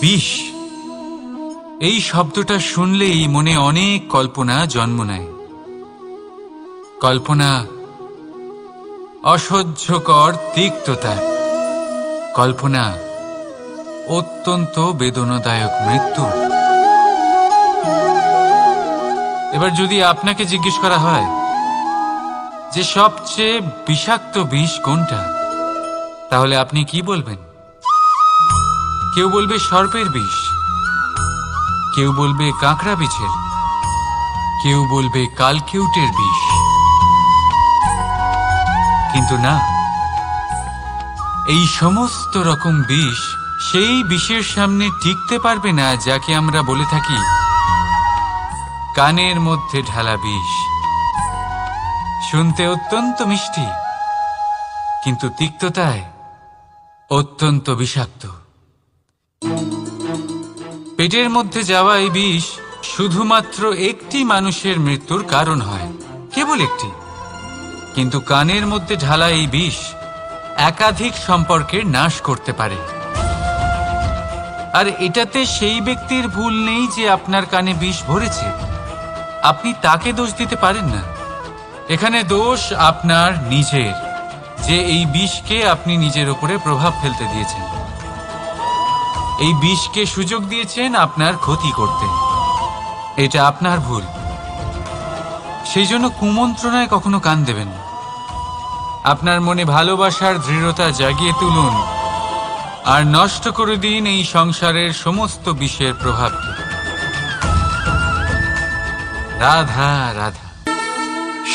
বিষ, এই শব্দটা শুনলেই মনে অনেক কল্পনা জন্ম নেয়। কল্পনা অসহ্যকর তিক্ততা। কল্পনা অত্যন্ত বেদনাদায়ক মৃত্যু। এবার যদি আপনাকে জিজ্ঞেস করা হয় যে সবচেয়ে বিষাক্ত বিষ কোনটা? তাহলে আপনি কি বলবেন? কেউ বলবে সর্পের বিষ। কেউ বলবে কাঁকড়া বিছের কেউ বলবে কালকিউটের বিষ। কিন্তু না, এই সমস্ত রকম বিষ সেই বিষের সামনে টিকতে পারবে না যাকে আমরা বলে থাকি কানের মধ্যে ঢালা বিষ। শুনতে অত্যন্ত মিষ্টি, কিন্তু তিক্ততায় অত্যন্ত বিষাক্ত। পেটের মধ্যে যাওয়া এই বিষ শুধুমাত্র একটি মানুষের মৃত্যুর কারণ হয়, কেবল একটি। কিন্তু কানের মধ্যে ঢালা এই বিষ একাধিক সম্পর্কের নাশ করতে পারে। আর এটাতে সেই ব্যক্তির ভুল নেই যে আপনার কানে বিষ ভরেছে। আপনি তাকে দোষ দিতে পারেন না। এখানে দোষ আপনার নিজের, যে এই বিষকে আপনি নিজের উপরে প্রভাব ফেলতে দিয়েছেন। এই বিষকে সুযোগ দিয়েছেন আপনার ক্ষতি করতে। এটা আপনার ভুল। সেই জন্য কুমন্ত্রণায় কখনো কান দেবেন না। আপনার মনে ভালোবাসার দৃঢ়তা জাগিয়ে তুলুন, আর নষ্ট করে দিন এই সংসারের সমস্ত বিষের প্রভাবকে রাধা রাধা।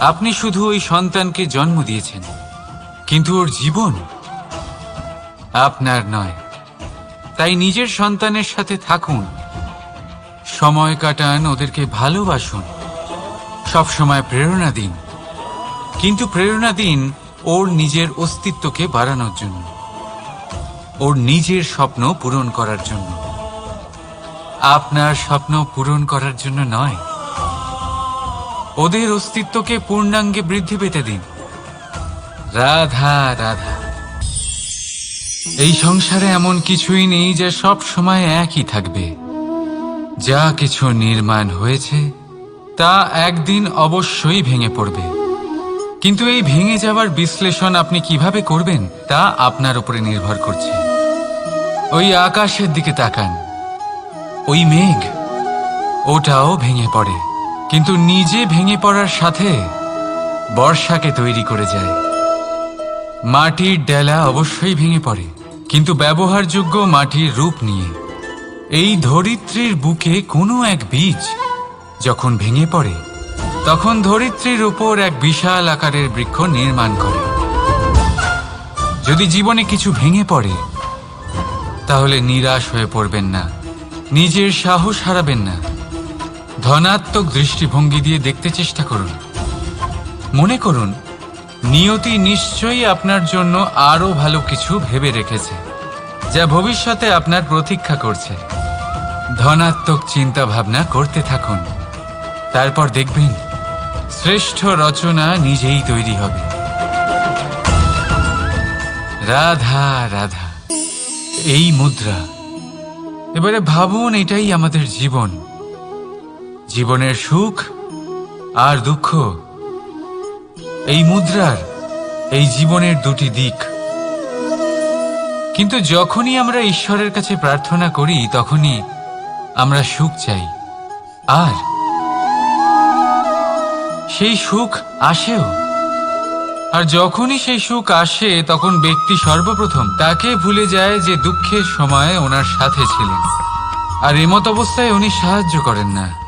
আপনি শুধু ওই সন্তানকে জন্ম দিয়েছেন, কিন্তু ওর জীবন আপনার নয়। তাই নিজের সন্তানের সাথে থাকুন, সময় কাটান, ওদেরকে ভালোবাসুন, সবসময় প্রেরণা দিন। কিন্তু প্রেরণা দিন ওর নিজের অস্তিত্বকে বাড়ানোর জন্য, ওর নিজের স্বপ্ন পূরণ করার জন্য। আপনার স্বপ্ন পূরণ করার জন্য নয়। ওদের অস্তিত্বকে পূর্ণাঙ্গে বৃদ্ধি পেতে দিন। রাধা রাধা। এই সংসারে এমন কিছুই নেই যে সব সময় একই থাকবে। যা কিছু নির্মাণ হয়েছে, তা একদিন অবশ্যই ভেঙে পড়বে। কিন্তু এই ভেঙে যাওয়ার বিশ্লেষণ আপনি কীভাবে করবেন, তা আপনার উপরে নির্ভর করছে। ওই আকাশের দিকে তাকান। ওই মেঘ, ওটাও ভেঙে পড়ে। কিন্তু নিজে ভেঙে পড়ার সাথে বর্ষাকে তৈরি করে যায়। মাটির ডেলা অবশ্যই ভেঙে পড়ে, কিন্তু ব্যবহারযোগ্য মাটির রূপ নিয়ে। এই ধরিত্রীর বুকে কোনো এক বীজ যখন ভেঙে পড়ে, তখন ধরিত্রীর উপর এক বিশাল আকারের বৃক্ষ নির্মাণ করে। যদি জীবনে কিছু ভেঙে পড়ে, তাহলে নিরাশ হয়ে পড়বেন না, নিজের সাহস হারাবেন না। ধনাত্মক দৃষ্টিভঙ্গি দিয়ে দেখতে চেষ্টা করুন। মনে করুন, নিয়তি নিশ্চয়ই আপনার জন্য আরও ভালো কিছু ভেবে রেখেছে, যা ভবিষ্যতে আপনার প্রতীক্ষা করছে। ধনাত্মক চিন্তা ভাবনা করতে থাকুন। তারপর দেখবেন, শ্রেষ্ঠ রচনা নিজেই তৈরি হবে। রাধা রাধা, এই মুদ্রা। এবারে ভাবুন, এটাই আমাদের জীবন। জীবনের সুখ আর দুঃখ। এই মুদ্রার, এই জীবনের দুটি দিক। কিন্তু যখনই আমরা ঈশ্বরের কাছে প্রার্থনা করি, তখনই আমরা সুখ চাই। আর সেই সুখ আসেও। আর যখনই সেই সুখ আসে, তখন ব্যক্তি সর্বপ্রথম তাকে ভুলে যায় যে দুঃখের সময় ওনার সাথে ছিলেন। আর এমত অবস্থায় উনি সাহায্য করেন না।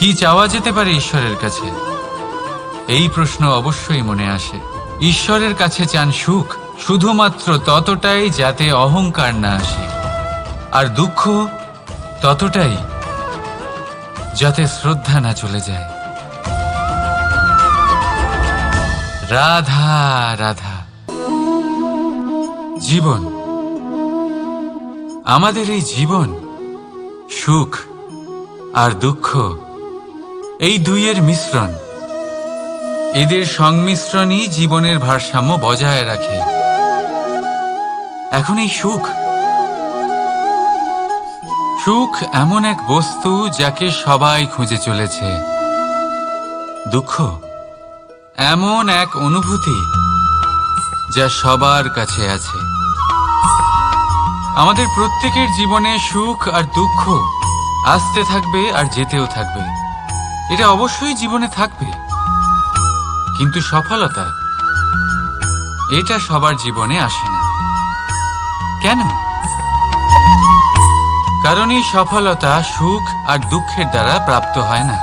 কি চাওয়া যেতে পারে ঈশ্বরের কাছে? এই প্রশ্ন অবশ্যই মনে আসে। ঈশ্বরের কাছে চান সুখ, শুধুমাত্র ততটাই যাতে অহংকার না আসে। আর দুঃখ ততটাই যাতে শ্রদ্ধা না চলে যায়। রাধা রাধা। জীবন। আমাদের এই জীবন সুখ আর দুঃখ এই দুইয়ের মিশ্রণ। এদের সংমিশ্রণই জীবনের ভারসাম্য বজায় রাখে। এখন এই সুখ। সুখ এমন এক বস্তু যাকে সবাই খুঁজে চলেছে। দুঃখ এমন এক অনুভূতি যা সবার কাছে আছে। আমাদের প্রত্যেকের জীবনে সুখ আর দুঃখ আসতে থাকবে আর যেতেও থাকবে। এটা অবশ্যই জীবনে থাকবে। কিন্তু সফলতা, এটা সবার জীবনে আসে না। কেন? কারণ এই সফলতা সুখ আর দুঃখের দ্বারা প্রাপ্ত হয় না।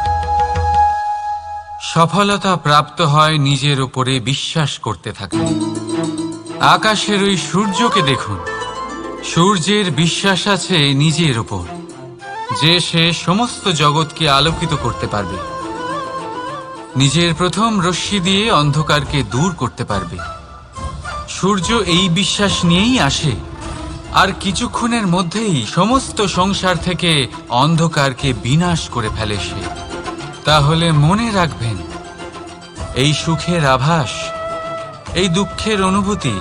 সফলতা প্রাপ্ত হয় নিজের উপরে বিশ্বাস করতে থাকলে আকাশের ওই সূর্যকে দেখুন। সূর্যের বিশ্বাস আছে নিজের উপর। যে সে সমস্ত জগৎকে আলোকিত করতে পারবে। নিজের প্রথম রশ্মি দিয়ে অন্ধকারকে দূর করতে পারবে। সূর্য এই বিশ্বাস নিয়েই আসে, আর কিছুক্ষণের মধ্যেই সমস্ত সংসার থেকে অন্ধকারকে বিনাশ করে ফেলে সে। তাহলে মনে রাখবেন, এই সুখের আভাস, এই দুঃখের অনুভূতি,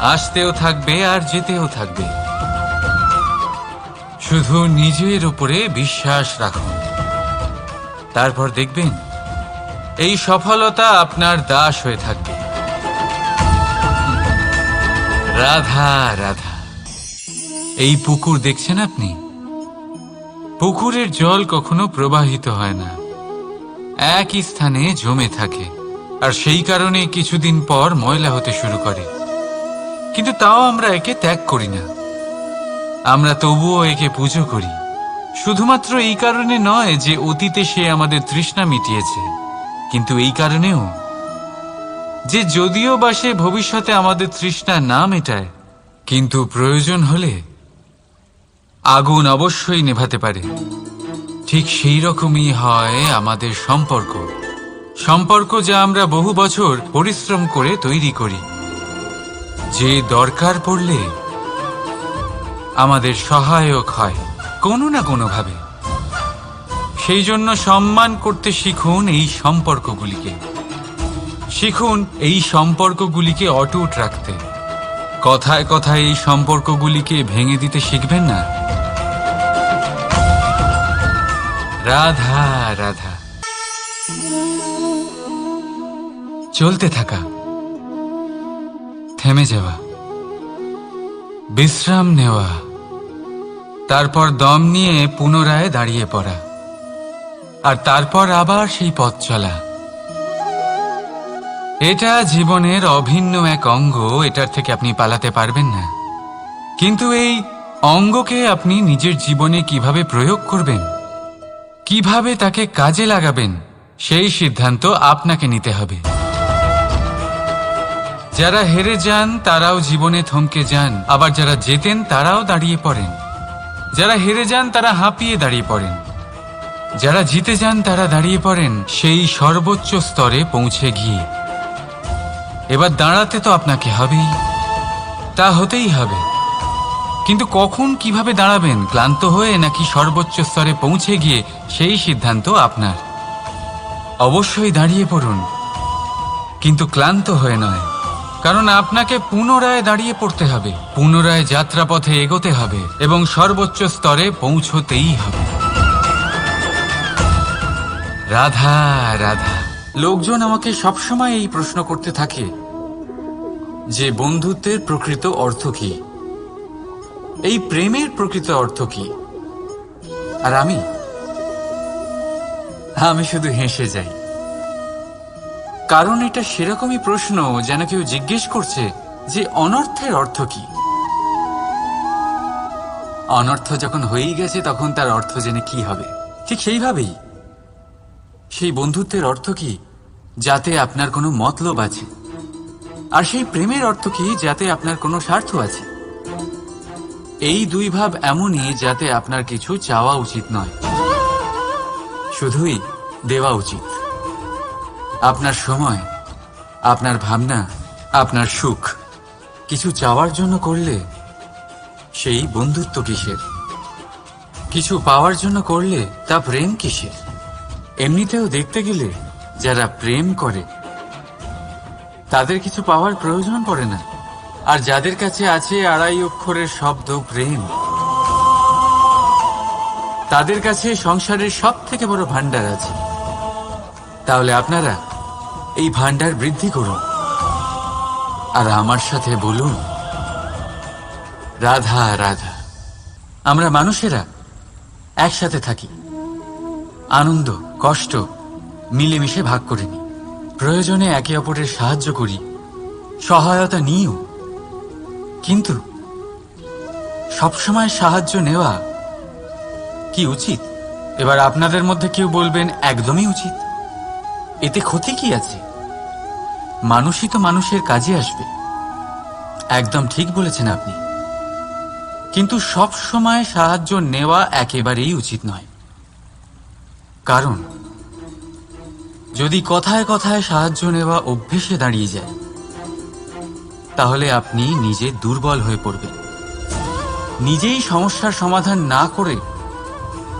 আসতেও থাকবে আর যেতেও থাকবে। শুধু নিজের উপরে বিশ্বাস রাখুন। তারপর দেখবেন, এই সফলতা আপনার দাস হয়ে থাকবে। রাধা রাধা। এই পুকুর দেখছেন আপনি? পুকুরের জল কখনো প্রবাহিত হয় না। একই স্থানে জমে থাকে। আর সেই কারণে কিছুদিন পর ময়লা হতে শুরু করে। কিন্তু তাও আমরা একে ত্যাগ করি না। আমরা তবুও একে পুজো করি। শুধুমাত্র এই কারণে নয় যে অতীতে সে আমাদের তৃষ্ণা মিটিয়েছে। কিন্তু এই কারণেও যে যদিও বা সে ভবিষ্যতে আমাদের তৃষ্ণা না মেটায়, কিন্তু প্রয়োজন হলে আগুন অবশ্যই নেভাতে পারে। ঠিক সেই রকমই হয় আমাদের সম্পর্ক। সম্পর্ক যা আমরা বহু বছর পরিশ্রম করে তৈরি করি। যে দরকার পড়লে আমাদের সহায়ক হয়, কোনো না কোনোভাবে। সেই জন্য সম্মান করতে শিখুন এই সম্পর্কগুলিকে। শিখুন এই সম্পর্কগুলিকে অটুট রাখতে। কথায় কথায় এই সম্পর্কগুলিকে ভেঙে দিতে শিখবেন না। রাধা রাধা। চলতে থাকা। থেমে যাওয়া। বিশ্রাম নেওয়া। তারপর দম নিয়ে পুনরায় দাঁড়িয়ে পড়া। আর তারপর আবার সেই পথ চলা। এটা জীবনের অভিন্ন এক অঙ্গ, এটার থেকে আপনি পালাতে পারবেন না। কিন্তু এই অঙ্গকে আপনি নিজের জীবনে কীভাবে প্রয়োগ করবেন, কীভাবে তাকে কাজে লাগাবেন, সেই সিদ্ধান্ত আপনাকে নিতে হবে। যারা হেরে যান, তারাও জীবনে থমকে যান, আবার যারা জেতেন, তারাও দাঁড়িয়ে পড়েন। যারা হেরে যান, তারা হাঁপিয়ে দাঁড়িয়ে পড়েন। যারা জিতে যান, তারা দাঁড়িয়ে পড়েন, সেই সর্বোচ্চ স্তরে পৌঁছে গিয়ে। এবার দাঁড়াতে তো আপনাকে হবেই। তা হতেই হবে। কিন্তু কখন কীভাবে দাঁড়াবেন, ক্লান্ত হয়ে নাকি সর্বোচ্চ স্তরে পৌঁছে গিয়ে, সেই সিদ্ধান্ত আপনার। অবশ্যই দাঁড়িয়ে পড়ুন। কিন্তু ক্লান্ত হয়ে নয়। কারণ আপনাকে পুনরায় দাঁড়িয়ে পড়তে হবে। পুনরায় যাত্রাপথে এগোতে হবে এবং সর্বোচ্চ স্তরে পৌঁছতেই হবে। রাধা রাধা। লোকজন আমাকে সবসময় এই প্রশ্ন করতে থাকে যে, বন্ধুত্বের প্রকৃত অর্থ কি? এই প্রেমের প্রকৃত অর্থ কি? আর আমি? আমি শুধু হেসে যাই। কারণ এটা সেরকমই প্রশ্ন যেন কেউ জিজ্ঞেস করছে যে অনর্থের অর্থ কি? অনর্থ যখন হয়েই গেছে, তখন তার অর্থ জেনে কি হবে? ঠিক সেইভাবেই। সেই বন্ধুত্বের অর্থ কি? যাতে আপনার কোনো মতলব আছে। আর সেই প্রেমের অর্থ কি? যাতে আপনার কোনো স্বার্থ আছে। এই দুই ভাব এমনই যাতে আপনার কিছু চাওয়া উচিত নয়। শুধুই দেওয়া উচিত। আপনার সময়, আপনার ভাবনা, আপনার সুখ, কিছু চাওয়ার জন্য করলে সেই বন্ধুত্ব কিসের? কিছু পাওয়ার জন্য করলে তা প্রেম কিসের? এমনিতেও দেখতে গেলে যারা প্রেম করে, তাদের কিছু পাওয়ার প্রয়োজন পড়ে না। আর যাদের কাছে আছে আড়াই অক্ষরের শব্দ প্রেম, তাদের কাছে সংসারের সব থেকে বড় ভান্ডার আছে। তাহলে আপনারা এই ভান্ডার বৃদ্ধি করুন। আর আমার সাথে বলুন, রাধা রাধা, আমরা মানুষেরা একসাথে থাকি। আনন্দ, কষ্ট মিলেমিশে ভাগ করে নিই। প্রয়োজনে একে অপরের সাহায্য করি, সহায়তা নিও কিন্তু সবসময় সাহায্য নেওয়া কি উচিত? এবার আপনাদের মধ্যে কেউ বলবেন, একদমই উচিত। এতে ক্ষতি কি আছে? মানুষই তো মানুষের কাজে আসবে। একদম ঠিক বলেছেন আপনি। কিন্তু সব সময় সাহায্য নেওয়া একেবারেই উচিত নয়। কারণ, যদি কথায় কথায় সাহায্য নেওয়া অভ্যেসে দাঁড়িয়ে যায়, তাহলে আপনি নিজে দুর্বল হয়ে পড়বেন। নিজেই সমস্যার সমাধান না করে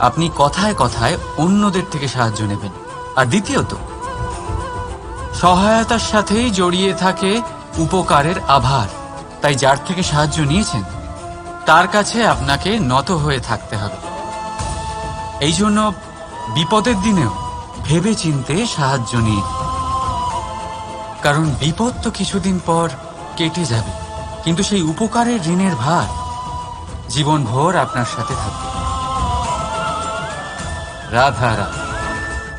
আপনি কথায় কথায় অন্যদের থেকে সাহায্য নেবেন। আর দ্বিতীয়ত সহায়তার সাথেই জড়িয়ে থাকে উপকারের আভার। তাই যার থেকে সাহায্য নিয়েছেন, তার কাছে আপনাকে নত হয়ে থাকতে হবে। এই জন্য বিপদের দিনেও ভেবে চিনতে সাহায্য নিন। কারণ বিপদ তো কিছুদিন পর কেটে যাবে, কিন্তু সেই উপকারের ঋণের ভার জীবনভর আপনার সাথে থাকবে। রাধা রাধা।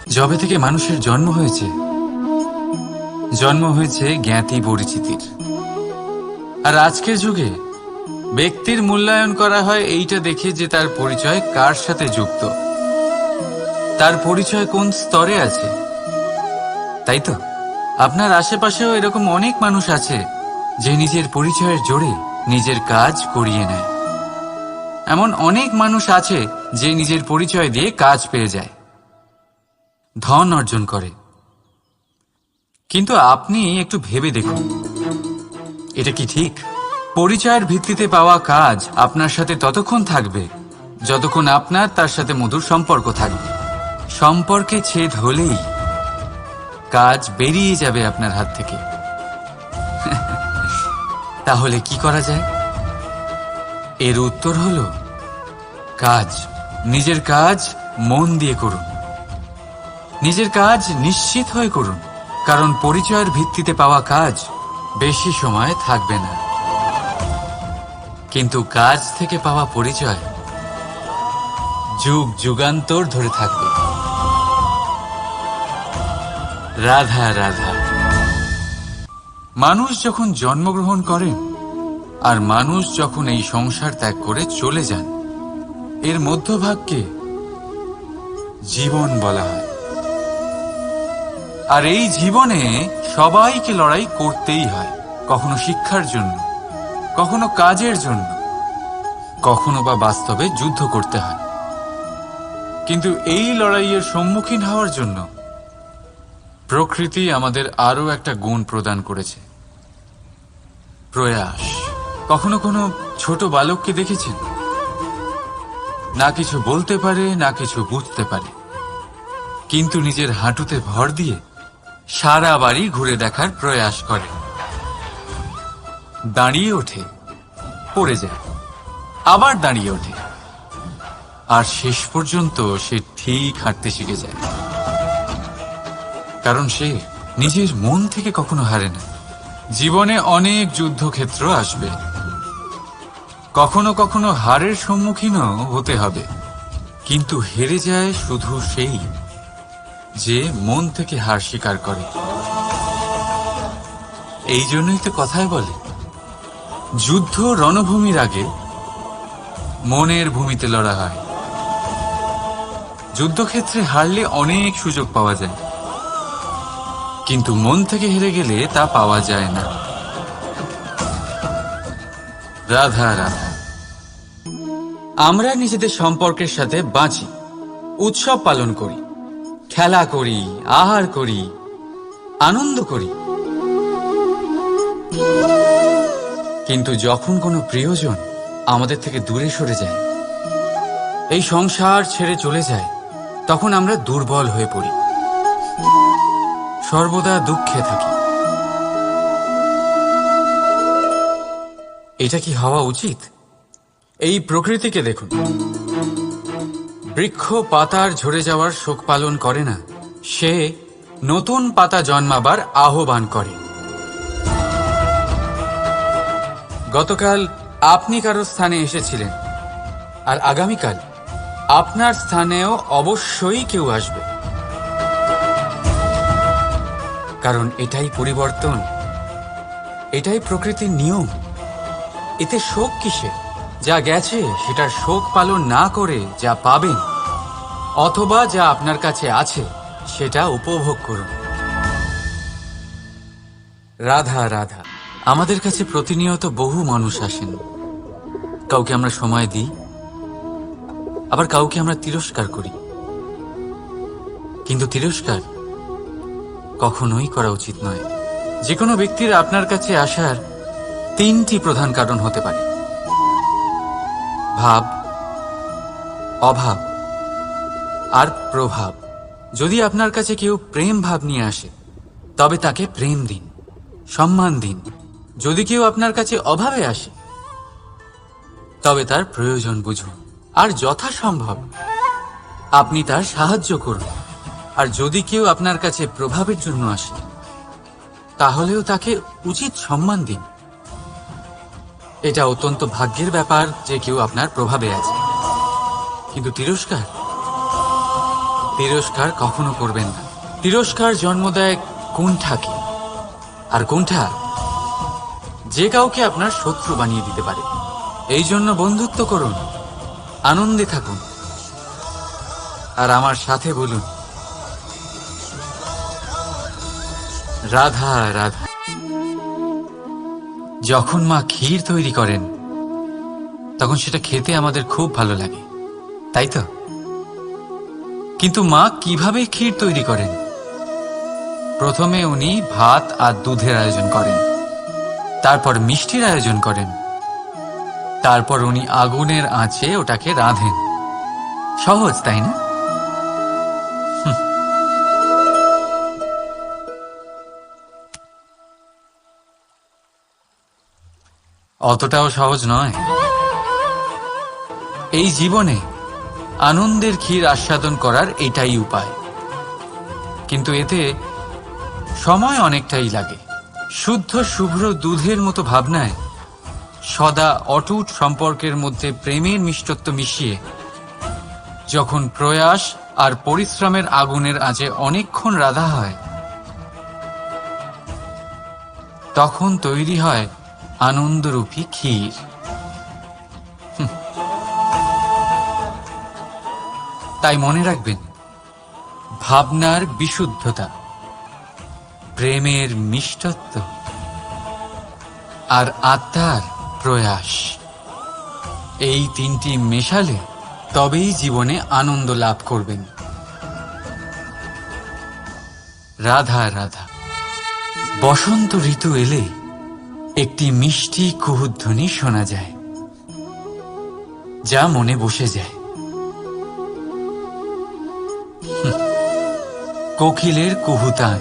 যবে থেকে মানুষের জন্ম হয়েছে জন্ম হয়েছে জ্ঞাতি পরিচিতির। আর আজকের যুগে ব্যক্তির মূল্যায়ন করা হয় এইটা দেখে যে তার পরিচয় কার সাথে যুক্ত। তার পরিচয় কোন স্তরে আছে? তাই তো? আপনার আশেপাশেও এরকম অনেক মানুষ আছে যে নিজের পরিচয়ের জোরে নিজের কাজ করিয়ে নেয়। এমন অনেক মানুষ আছে যে নিজের পরিচয় দিয়ে কাজ পেয়ে যায়। ধন অর্জন করে। কিন্তু আপনি একটু ভেবে দেখুন। এটা কি ঠিক? পরিচয়ের ভিত্তিতে পাওয়া কাজ আপনার সাথে ততক্ষণ থাকবে যতক্ষণ আপনার তার সাথে মধুর সম্পর্ক থাকবে। সম্পর্কে ছেদ হলেই কাজ বেরিয়ে যাবে আপনার হাত থেকে। তাহলে কি করা যায়? এর উত্তর হলো, কাজ, নিজের কাজ মন দিয়ে করুন। নিজের কাজ নিশ্চিত হয়ে করুন। কারণ পরিচয়ের ভিত্তিতে পাওয়া কাজ বেশি সময় থাকবে না। কিন্তু কাজ থেকে পাওয়া পরিচয় যুগ যুগান্তর ধরে থাকবে। রাধা রাধা। মানুষ যখন জন্মগ্রহণ করেন আর মানুষ যখন এই সংসার ত্যাগ করে চলে যান, এর মধ্যভাগকে জীবন বলা হয়। আর এই জীবনে সবাইকে লড়াই করতেই হয়, কখনো শিক্ষার জন্য, কখনো কাজের জন্য, কখনো বা বাস্তবে যুদ্ধ করতে হয়। কিন্তু এই লড়াইয়ের সম্মুখীন হওয়ার জন্য প্রকৃতি আমাদের আরও একটা গুণ প্রদান করেছে। প্রয়াস। কখনো কোনো ছোট বালককে দেখেছেন? না কিছু বলতে পারে, না কিছু বুঝতে পারে। কিন্তু নিজের হাঁটুতে ভর দিয়ে সারা বাড়ি ঘুরে দেখার প্রয়াস করে। দাঁড়িয়ে ওঠে, পড়ে যায়, আবার দাঁড়িয়ে ওঠে। আর শেষ পর্যন্ত সে ঠিক হাঁটতে শিখে যায়। কারণ সে নিজের মন থেকে কখনো হারে না। জীবনে অনেক যুদ্ধক্ষেত্র আসবে। কখনো কখনো হারের সম্মুখীনও হতে হবে। কিন্তু হেরে যায় শুধু সেই যে মন থেকে হার স্বীকার করে। এই জন্যই তো কথায় বলে, যুদ্ধ রণভূমির আগে মনের ভূমিতে লড়া হয়। যুদ্ধক্ষেত্রে হারলে অনেক সুযোগ পাওয়া যায়, কিন্তু মন থেকে হেরে গেলে তা পাওয়া যায় না। রাধা রাধা। আমরা নিজেদের সম্পর্কের সাথে বাঁচি, উৎসব পালন করি। খেলা করি, আহার করি, আনন্দ করি। কিন্তু যখন কোনো প্রিয়জন আমাদের থেকে দূরে সরে যায়, এই সংসার ছেড়ে চলে যায়, তখন আমরা দুর্বল হয়ে পড়ি। সর্বদা দুঃখে থাকি। এটা কি হওয়া উচিত? এই প্রকৃতিকে দেখুন। বৃক্ষ পাতার ঝরে যাওয়ার শোক পালন করে না। সে নতুন পাতা জন্মাবার আহ্বান করে। গতকাল আপনি কারও স্থানে এসেছিলেন, আর আগামীকাল আপনার স্থানেও অবশ্যই কেউ আসবে। কারণ এটাই পরিবর্তন, এটাই প্রকৃতির নিয়ম। এতে শোক কিসে যা গেছে, সেটার শোক পালন না করে যা পাবেন অথবা যা আপনার কাছে আছে, সেটা উপভোগ করুন। রাধা রাধা, আমাদের কাছে প্রতিনিয়ত বহু মানুষ আসেন। কাউকে আমরা সময় দিই, আবার কাউকে আমরা তিরস্কার করি। কিন্তু তিরস্কার কখনোই করা উচিত নয়। যে কোনো ব্যক্তির আপনার কাছে আসার তিনটি প্রধান কারণ হতে পারে। ভাব, অভাব আর প্রভাব। যদি আপনার কাছে কেউ প্রেম ভাব নিয়ে আসে, তবে তাকে প্রেম দিন, সম্মান দিন। যদি কেউ আপনার কাছে অভাবে আসে, তবে তার প্রয়োজন বুঝুন। আর যথাসম্ভব, আপনি তার সাহায্য করুন। আর যদি কেউ আপনার কাছে প্রভাবের জন্য আসে, তাহলেও তাকে উচিত সম্মান দিন। এটা অত্যন্ত ভাগ্যের ব্যাপার যে কেউ আপনার প্রভাবে আছে। কিন্তু তিরস্কার তিরস্কার কখনো করবেন না। তিরস্কার জন্ম দেয় কুণ্ঠাকে আর কুণ্ঠা, যে কাউকে আপনার শত্রু বানিয়ে দিতে পারে। এই জন্য বন্ধুত্ব করুন, আনন্দে থাকুন। আর আমার সাথে বলুন, রাধা রাধা। যখন মা ক্ষীর তৈরি করেন, তখন সেটা খেতে আমাদের খুব ভালো লাগে, তাই তো? কিন্তু মা কীভাবে ক্ষীর তৈরি করেন? প্রথমে উনি ভাত আর দুধের আয়োজন করেন। তারপর মিষ্টির আয়োজন করেন। তারপর উনি আগুনের আঁচে ওটাকে রাঁধেন। সহজ, তাই না। অতটাও সহজ নয়। এই জীবনে আনন্দের ক্ষীর আস্বাদন করার এটাই উপায়। কিন্তু এতে সময় অনেকটাই লাগে। শুদ্ধ, শুভ্র দুধের মতো ভাবনায় সদা অটুট সম্পর্কের মধ্যে প্রেমের মিষ্টত্ব মিশিয়ে যখন প্রয়াস আর পরিশ্রমের আগুনের আঁচে অনেকক্ষণ রাধা হয়, তখন তৈরি হয় আনন্দরূপী ক্ষীর। তাই মনে রাখবেন, ভাবনার বিশুদ্ধতা, প্রেমের মিষ্টত্ব আর আত্মার প্রয়াস, এই তিনটি মেশালে তবেই জীবনে আনন্দ লাভ করবেন। রাধা রাধা, বসন্ত ঋতু এলে একটি মিষ্টি কুহুধ্বনি শোনা যায়, যা মনে বসে যায়। কোকিলের কুহুতান।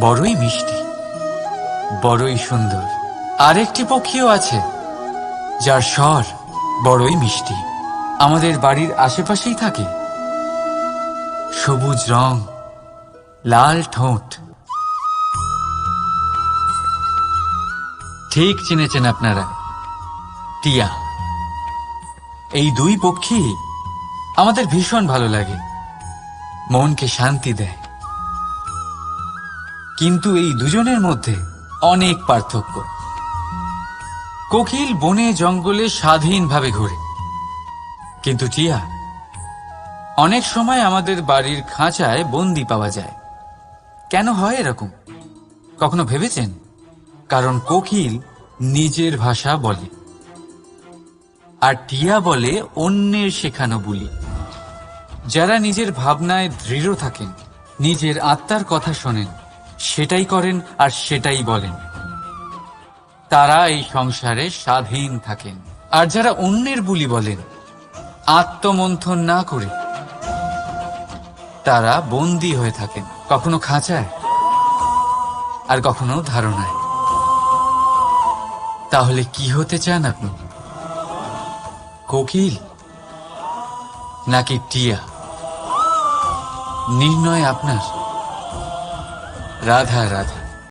বড়ই মিষ্টি, বড়ই সুন্দর। আরেকটি পক্ষীও আছে, যার স্বর বড়ই মিষ্টি। আমাদের বাড়ির আশেপাশেই থাকে। সবুজ রং, লাল ঠোঁট। ঠিক চিনেছেন আপনারা, টিয়া। এই দুই পক্ষী আমাদের ভীষণ ভালো লাগে। মনকে শান্তি দেয়। কিন্তু এই দুজনের মধ্যে অনেক পার্থক্য। কোকিল বনে জঙ্গলে স্বাধীনভাবে ঘুরে। কিন্তু টিয়া, অনেক সময় আমাদের বাড়ির খাঁচায় বন্দি পাওয়া যায়। কেন হয় এরকম? কখনো ভেবেছেন? কারণ কোকিল নিজের ভাষা বলে। আর টিয়া বলে অন্যের শেখানো বুলি। যারা নিজের ভাবনায় দৃঢ় থাকেন, নিজের আত্মার কথা শোনেন, সেটাই করেন আর সেটাই বলেন। তারা এই সংসারে স্বাধীন থাকেন। আর যারা অন্যের বুলি বলেন, আত্মমন্থন না করে, তারা বন্দী হয়ে থাকেন, কখনো খাঁচায় আর কখনো ধারণায়। তাহলে কি হতে চান আপনি? কোকিল নাকি টিয়া? নির্ণয় আপনার। রাধা রাধা।